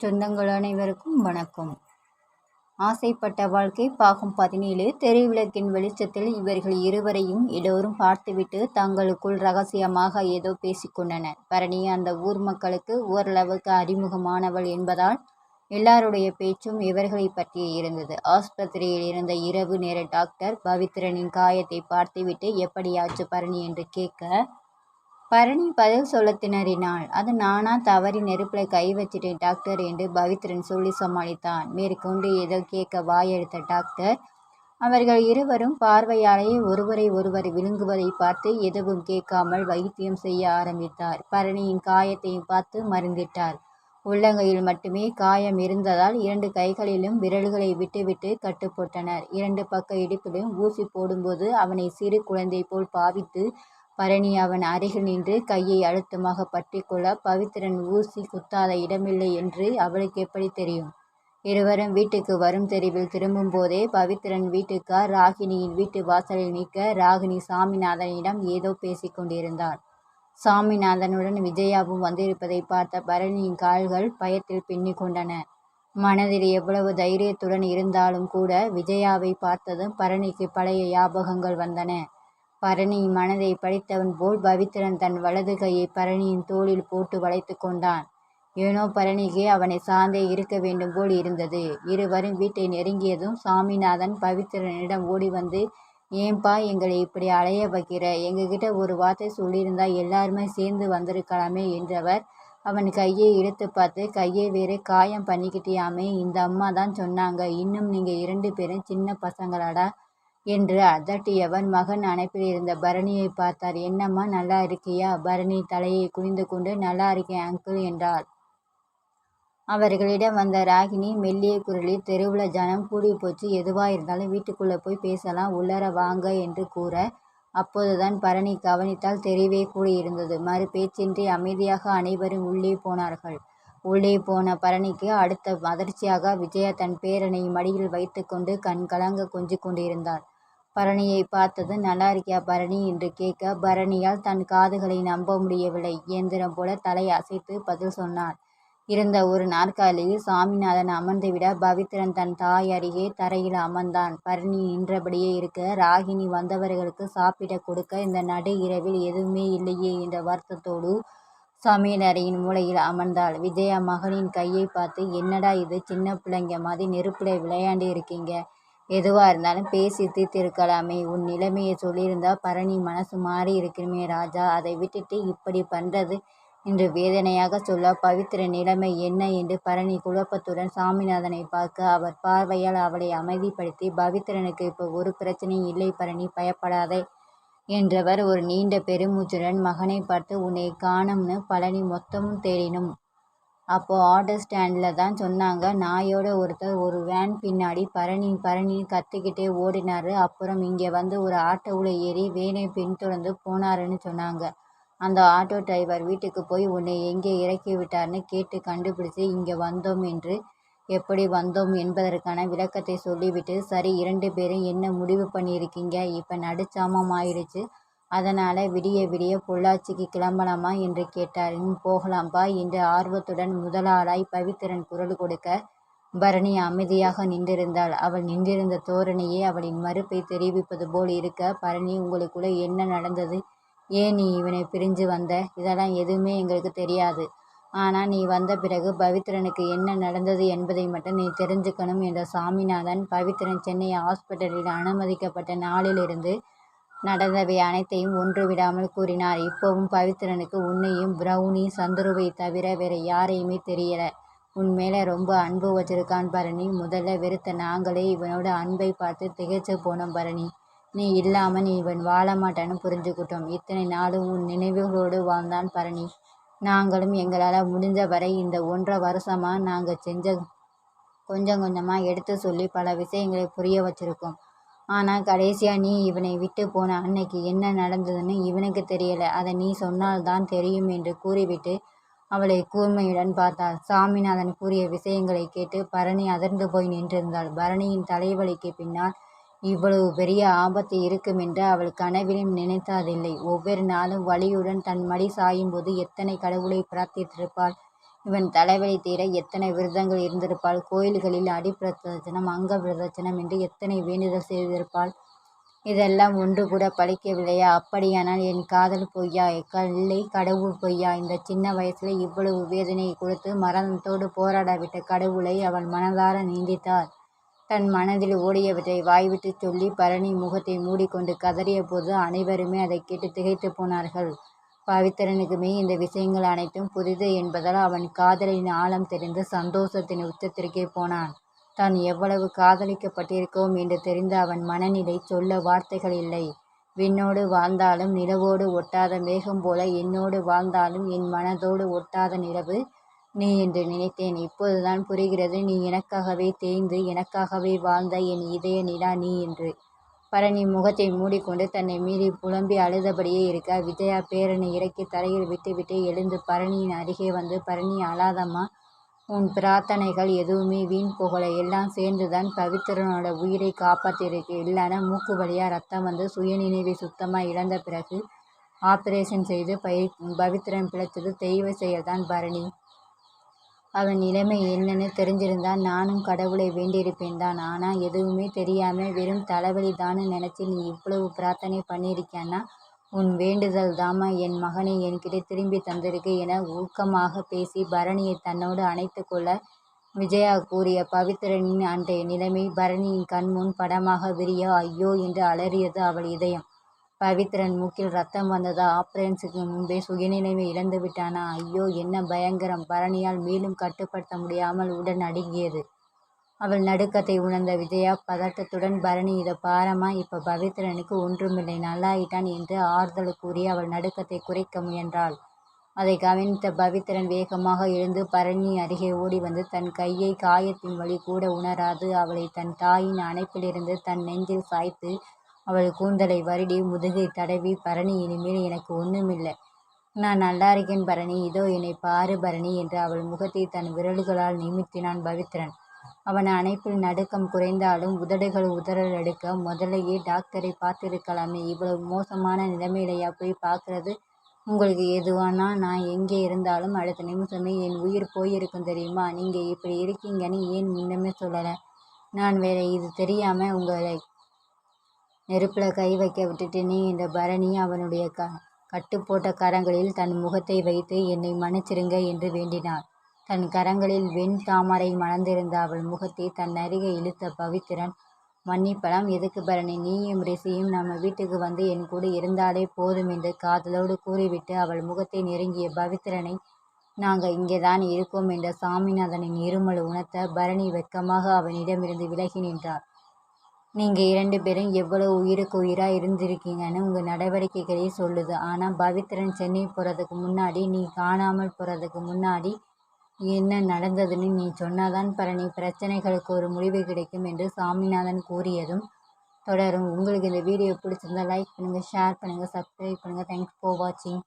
சொந்தங்கள் அனைவருக்கும் வணக்கம். ஆசைப்பட்ட வாழ்க்கை பாகம் பதினேழு. தெருவிளக்கின் வெளிச்சத்தில் இவர்கள் இருவரையும் எல்லோரும் பார்த்துவிட்டு தங்களுக்குள் ரகசியமாக ஏதோ பேசிக்கொண்டனர் பரணி அந்த ஊர் மக்களுக்கு ஓரளவுக்கு அறிமுகமானவள் என்பதால் எல்லாருடைய பேச்சும் இவர்களை பற்றியே இருந்தது. ஆஸ்பத்திரியில் இருந்த இரவு நேர டாக்டர் பவித்ரனின் காயத்தை பார்த்துவிட்டு எப்படியாச்சு பரணி? என்று கேட்க பரணி பதில் சொல்ல திணறினாள். அது நானா தவறி நெருப்பில் கை வச்சிட்டேன் டாக்டர் என்று பவித்ரன் சொல்லி சமாளித்தான். மேற்கொண்டு ஏதோ கேட்க வாயெடுத்த டாக்டர்? அவர்கள் இருவரும் பார்வையாலேயே ஒருவரை ஒருவர் விழுங்குவதை பார்த்து எதுவும் கேட்காமல் வைத்தியம் செய்ய ஆரம்பித்தார். பரணியின் காயத்தையும் பார்த்து மருந்திட்டார். உள்ளங்கையில் மட்டுமே காயம் இருந்ததால் இரண்டு கைகளிலும் விரல்களை விட்டுவிட்டு கட்டு போட்டனர் இரண்டு பக்க இடுப்பிலும் ஊசி போடும்போது அவனை சிறு குழந்தை போல் பாவித்து பரணி அவன் அருகில் நின்று கையை அழுத்தமாக பற்றி கொள்ள பவித்திரன் ஊசி குத்தாத இடமில்லை என்று அவளுக்கு எப்படி தெரியும்? இருவரும் வீட்டுக்கு வரும் தெருவில் திரும்பும் போதே பவித்திரன் வீட்டுக்கார் ராகினியின் வீட்டு வாசலில் நிற்க ராகினி சாமிநாதனிடம் ஏதோ பேசிக் கொண்டிருந்தாள். சாமிநாதனுடன் விஜயாவும் வந்திருப்பதை பார்த்த பரணியின் கால்கள் பயத்தில் பின்னிக் கொண்டன. மனதில் எவ்வளவு தைரியத்துடன் இருந்தாலும் கூட விஜயாவை பார்த்ததும் பரணிக்கு பழைய ஞாபகங்கள் வந்தன. பரணி மனதை படித்தவன் போல் பவித்திரன் தன் வலது கையை பரணியின் தோளில் போட்டு வளைத்து கொண்டான். ஏனோ பரணிக்கு அவனை சார்ந்தே இருக்க வேண்டும் போல் இருந்தது. இருவரும் வீட்டை நெருங்கியதும் சாமிநாதன் பவித்திரனிடம் ஓடி வந்து ஏன்பா எங்களை இப்படி அலைய வைக்கிற? எங்ககிட்ட ஒரு வார்த்தை சொல்லியிருந்தா எல்லாருமே சேர்ந்து வந்திருக்கலாமே என்றவர் அவன் கையை இழுத்து பார்த்து கையை வேறு காயம் பண்ணிக்கிட்டியாமே இந்த அம்மா தான் சொன்னாங்க. இன்னும் நீங்கள் இரண்டு பேரும் சின்ன பசங்களாடா? என்று அதட்டியவன் மகன் அணைப்பில் இருந்த பரணியை பார்த்தார். என்னம்மா நல்லா இருக்கியா பரணி தலையை குனிந்து கொண்டு நல்லா இருக்கேன் அங்கிள் என்றாள். அவர்களிடம் வந்த ராகினி மெல்லிய குரலில் தெருவில் ஜனம் கூடி போச்சு எதுவாக இருந்தாலும் வீட்டுக்குள்ளே போய் பேசலாம். உள்ளர வாங்க என்று கூற அப்போதுதான் பரணி கவனித்தால் தெரியவே கூடியிருந்தது. மறு பேச்சின்றி அமைதியாக அனைவரும் உள்ளே போனார்கள். உள்ளே போன பரணிக்கு அடுத்த அதிர்ச்சியாக விஜயா தன் பேரனை மடியில் வைத்துக்கொண்டு கண் கலங்க கொஞ்சிக் கொண்டிருந்தாள் பரணியை பார்த்தது நல்லா இருக்கியா பரணி என்று கேட்க பரணியால் தன் காதுகளை நம்ப முடியவில்லை. இயந்திரம் போல தலை அசைத்து பதில் சொன்னார். இருந்த ஒரு நாற்காலியில் சாமிநாதன் அமர்ந்துவிட பவித்ரன் தன் தாய் அருகே தரையில் அமர்ந்தான். பரணி நின்றபடியே இருக்க ராகினி வந்தவர்களுக்கு சாப்பிட கொடுக்க இந்த நடு இரவில் எதுவுமே இல்லையே என்ற வருத்தத்தோடு சமையலறையின் மூலையில் அமர்ந்தாள். விஜயா மகனின் கையை பார்த்து என்னடா இது? சின்ன பிள்ளைங்க மாதிரி நெருப்புல விளையாண்டு இருக்கீங்க. எதுவாக இருந்தாலும் பேசி தீர்த்திருக்கலாமே. உன் நிலைமையை சொல்லியிருந்தா பரணி மனசு மாறி இருக்கிறமே ராஜா. அதை விட்டுட்டு இப்படி பண்ணுறது என்று வேதனையாக சொல்ல பவித்திர நிலைமை என்ன என்று பரணி குழப்பத்துடன் சாமிநாதனை பார்க்க அவர் பார்வையால் அவளை அமைதிப்படுத்தி பவித்திரனுக்கு இப்போ ஒரு பிரச்சனையும் இல்லை பரணி பயப்படாதே என்றவர் ஒரு நீண்ட பெருமூச்சுடன் மகனை பார்த்து உன்னை காணும்னு பழனி மொத்தமும் தேடினும். அப்போது ஆட்டோ ஸ்டாண்டில் தான் சொன்னாங்க. நாயோட ஒருத்தர் ஒரு வேன் பின்னாடி பரணி பரணின்னு கத்திக்கிட்டே ஓடினார். அப்புறம் இங்கே வந்து ஒரு ஆட்டோவில் ஏறி வேனை பின்தொடர்ந்து போனாருன்னு சொன்னாங்க. அந்த ஆட்டோ டிரைவர் வீட்டுக்கு போய் உன்னை எங்கே இறக்கி விட்டார்னு கேட்டு கண்டுபிடிச்சி இங்கே வந்தோம் என்று எப்படி வந்தோம் என்பதற்கான விளக்கத்தை சொல்லிவிட்டு சரி இரண்டு பேரும் என்ன முடிவு பண்ணியிருக்கீங்க? இப்போ நடுச்சாமம் ஆயிடுச்சு அதனால் விடிய விடிய பொள்ளாச்சிக்கு கிளம்பலாமா என்று கேட்டார். ம் போகலாம்பா என்று ஆர்வத்துடன் முதலாளாய் பவித்திரன் குரல் கொடுக்க பரணி அமைதியாக நின்றிருந்தாள். அவள் நின்றிருந்த தோரணையே அவளின் மறுப்பை தெரிவிப்பது போல் இருக்க பரணி உங்களுக்குள்ள என்ன நடந்தது? ஏன் நீ இவனை பிரிஞ்சு வந்த? இதெல்லாம் எதுவுமே எங்களுக்கு தெரியாது. ஆனால் நீ வந்த பிறகு பவித்ரனுக்கு என்ன நடந்தது என்பதை மட்டும் நீ தெரிஞ்சுக்கணும் என்ற சாமிநாதன் பவித்ரன் சென்னை ஹாஸ்பிட்டலில் அனுமதிக்கப்பட்ட நாளிலிருந்து நடந்தவை அனைத்தையும் ஒன்று விடாமல் கூறினார். இப்போவும் பவித்ரனுக்கு உன்னையும் பிரௌனி சந்துருவை தவிர வேற யாரையுமே தெரியல. உன் மேலே ரொம்ப அன்பு வச்சிருக்கான் பரணி. முதல்ல வெறுத்த நாங்களே இவனோட அன்பை பார்த்து திகைச்சு போனோம் பரணி. நீ இல்லாமல் நீ இவன் வாழ மாட்டான்னு புரிஞ்சுக்கிட்டோம். இத்தனை நாளும் உன் நினைவுகளோடு வாழ்ந்தான் பரணி. நாங்களும் எங்களால் முடிஞ்ச வரை இந்த ஒன்றரை வருஷமா நாங்கள் செஞ்ச கொஞ்சம் கொஞ்சமாக எடுத்து சொல்லி பல விஷயங்களை புரிய வச்சுருக்கோம் ஆனால் கடைசியாக நீ இவனை விட்டு போன அன்னைக்கு என்ன நடந்ததுன்னு இவனுக்கு தெரியலை. அதை நீ சொன்னால்தான் தெரியும் என்று கூறிவிட்டு அவளை கூர்மையுடன் பார்த்தாள் சாமிநாதன் கூறிய விஷயங்களை கேட்டு பரணி அதிர்ந்து போய் நின்றிருந்தாள். பரணியின் தலைவலிக்கு பின்னால் இவ்வளவு பெரிய ஆபத்து இருக்கும் என்று அவள் கனவிலும் நினைத்ததில்லை. ஒவ்வொரு நாளும் வலியுடன் தன் மடி சாயும்போது எத்தனை கடவுளை பிரார்த்தித்திருப்பாள்? இவன் தலைவலி தீர எத்தனை விரதங்கள் இருந்திருப்பாள்? கோயில்களில் அடிப்பிரதட்சணம் அங்க பிரதட்சணம் என்று எத்தனை வேண்டுதல் செய்திருப்பாள்? இதெல்லாம் ஒன்று கூட பழிக்கவில்லையா? அப்படியானால் என் காதல் பொய்யா? இல்லை? கடவுள் பொய்யா? இந்த சின்ன வயசுல இவ்வளவு வேதனையை கொடுத்து மரணத்தோடு போராடாவிட்ட கடவுளை அவள் மனதார நீந்தித்தார் தன் மனதில் ஓடியவற்றை வாய்விட்டு சொல்லி பரணி முகத்தை மூடிக்கொண்டு கதறிய போது அனைவருமே அதை கேட்டு திகைத்து போனார்கள். பவித்திரனுக்குமே இந்த விஷயங்கள் அனைத்தும் புதிது என்பதால் அவன் காதலின் ஆழம் தெரிந்து சந்தோஷத்தின் உச்சத்திற்கே போனான். தான் எவ்வளவு காதலிக்கப்பட்டிருக்கோம் என்று தெரிந்த அவன் மனநிலை சொல்ல வார்த்தைகள் இல்லை. விண்ணோடு வாழ்ந்தாலும் நிலவோடு ஒட்டாத மேகம் போல என்னோடு வாழ்ந்தாலும் என் மனதோடு ஒட்டாத நிலவு நீ என்று நினைத்தேன். இப்போதுதான் புரிகிறது நீ எனக்காகவே தேய்ந்து எனக்காகவே வாழ்ந்த என் இதய நிலா நீ என்று. பரணி முகத்தை மூடிக்கொண்டு தன்னை மீறி புலம்பி அழுதபடியே இருக்க விஜயா பேரனை இறக்கி தரையில் விட்டுவிட்டு எழுந்து பரணியின் அருகே வந்து பரணி அழாதம்மா. உன் பிரார்த்தனைகள் எதுவுமே வீண் போகலை. எல்லாம் சேர்ந்துதான் பவித்திரனோட உயிரை காப்பாற்றிருக்கு இல்லைன்னா மூக்கு வழியாக ரத்தம் வந்து சுயநினைவை சுத்தமாக இழந்த பிறகு ஆப்ரேஷன் செய்து பவி பவித்திரன் பிழைத்தது தெய்வ செயல்தான் பரணி. அவன் நிலைமை என்னன்னு தெரிஞ்சிருந்தா நானும் கடவுளை வேண்டியிருப்பேன் தான். ஆனால் எதுவுமே தெரியாமல் வெறும் தலைவலி தான்னு நினச்சி நீ இவ்வளவு பிரார்த்தனை பண்ணியிருக்கேன்னா உன் வேண்டுதல் தாம்மா என் மகனை என்கிட்ட திரும்பி தந்திருக்கு என ஊக்கமாக பேசி பரணியை தன்னோடு அணைத்து கொள்ள விஜயா கூறிய பவித்திரனின் அன்றைய நிலைமை பரணியின் கண்முன் படமாக விரிய ஐயோ என்று அலறியது அவள் இதயம். பவித்ரன் மூக்கில் ரத்தம் வந்ததா? ஆப்ரேஷனுக்கு முன்பே சுயநினைவை இழந்து விட்டானா? ஐயோ என்ன பயங்கரம். பரணியால் மேலும் கட்டுப்படுத்த முடியாமல் உடன் அடுங்கியது அவள் நடுக்கத்தை உணர்ந்த விஜயா பதட்டத்துடன் பரணி இதை பாரம்மா. இப்போ பவித்ரனுக்கு ஒன்றுமில்லை. நல்லாயிட்டான் என்று ஆறுதல் கூறி அவள் நடுக்கத்தை குறைக்க முயன்றாள். அதை கவனித்த பவித்ரன் வேகமாக எழுந்து பரணி அருகே ஓடி வந்து தன் கையை காயத்தின் வழி கூட உணராது. அவளை தன் தாயின் அணைப்பிலிருந்து தன் நெஞ்சில் சாய்த்து அவள் கூந்தலை வருடி முதுகை தடவி பரணி இனிமேல் எனக்கு ஒன்றுமில்லை நான் நல்லா இருக்கேன் பரணி. இதோ என்னை பாரு பரணி என்று அவள் முகத்தை தன் விரல்களால் நிமித்தினான் பவித்ரன். அவன் அணைப்பில் நடுக்கம் குறைந்தாலும் உதடுகள் உதறல் எடுக்க முதலையே டாக்டரை பார்த்திருக்கலாமே. இவ்வளவு மோசமான நிலைமையிலையா போய் பார்க்கறது? உங்களுக்கு எதுவானா? நான் எங்கே இருந்தாலும் அடுத்த நிமிஷமே என் உயிர் போயிருக்கும் தெரியுமா? நீங்கள் இப்படி இருக்கீங்கன்னு ஏன் முன்னமே சொல்லலை? நான் வேற இது தெரியாமல் உங்களை நெருப்பில் கை வைக்க விட்டுட்டேனே என்ற பரணி அவனுடைய க கட்டுப்போட்ட கரங்களில் தன் முகத்தை வைத்து என்னை மன்னிச்சிருங்க என்று வேண்டினாள். தன் கரங்களில் வெண் தாமரை மணந்திருந்த அவள் முகத்தை தன் அருகே இழுத்த பவித்திரன் மன்னிப்பலாம் எதுக்கு பரணி? நீயும் ரிஷியும் நம்ம வீட்டுக்கு வந்து என் கூட இருந்தாலே போதும் என்று காதலோடு கூறிவிட்டு அவள் முகத்தை நெருங்கிய பவித்திரனை நாங்கள் இங்கேதான் இருக்கோம் என்ற சாமிநாதனின் இருமல் உணர்த்த பரணி வெக்கமாக அவனிடமிருந்து விலகி நின்றார் நீங்கள் இரண்டு பேரும் எவ்வளவு உயிருக்கு உயிராக இருந்திருக்கீங்கன்னு உங்கள் நடவடிக்கைகளே சொல்லுது. ஆனால் பவித்ரன் சென்னை போகிறதுக்கு முன்னாடி நீ காணாமல் போகிறதுக்கு முன்னாடி என்ன நடந்ததுன்னு நீ சொன்னாதான் பரணி. பிரச்சனைகளுக்கு ஒரு முடிவு கிடைக்கும் என்று சாமிநாதன் கூறியதும் தொடரும். உங்களுக்கு இந்த வீடியோ பிடிச்சிருந்தா லைக் பண்ணுங்கள் ஷேர் பண்ணுங்கள் சப்ஸ்கிரைப் பண்ணுங்கள் தேங்க்ஸ் ஃபார் வாட்சிங்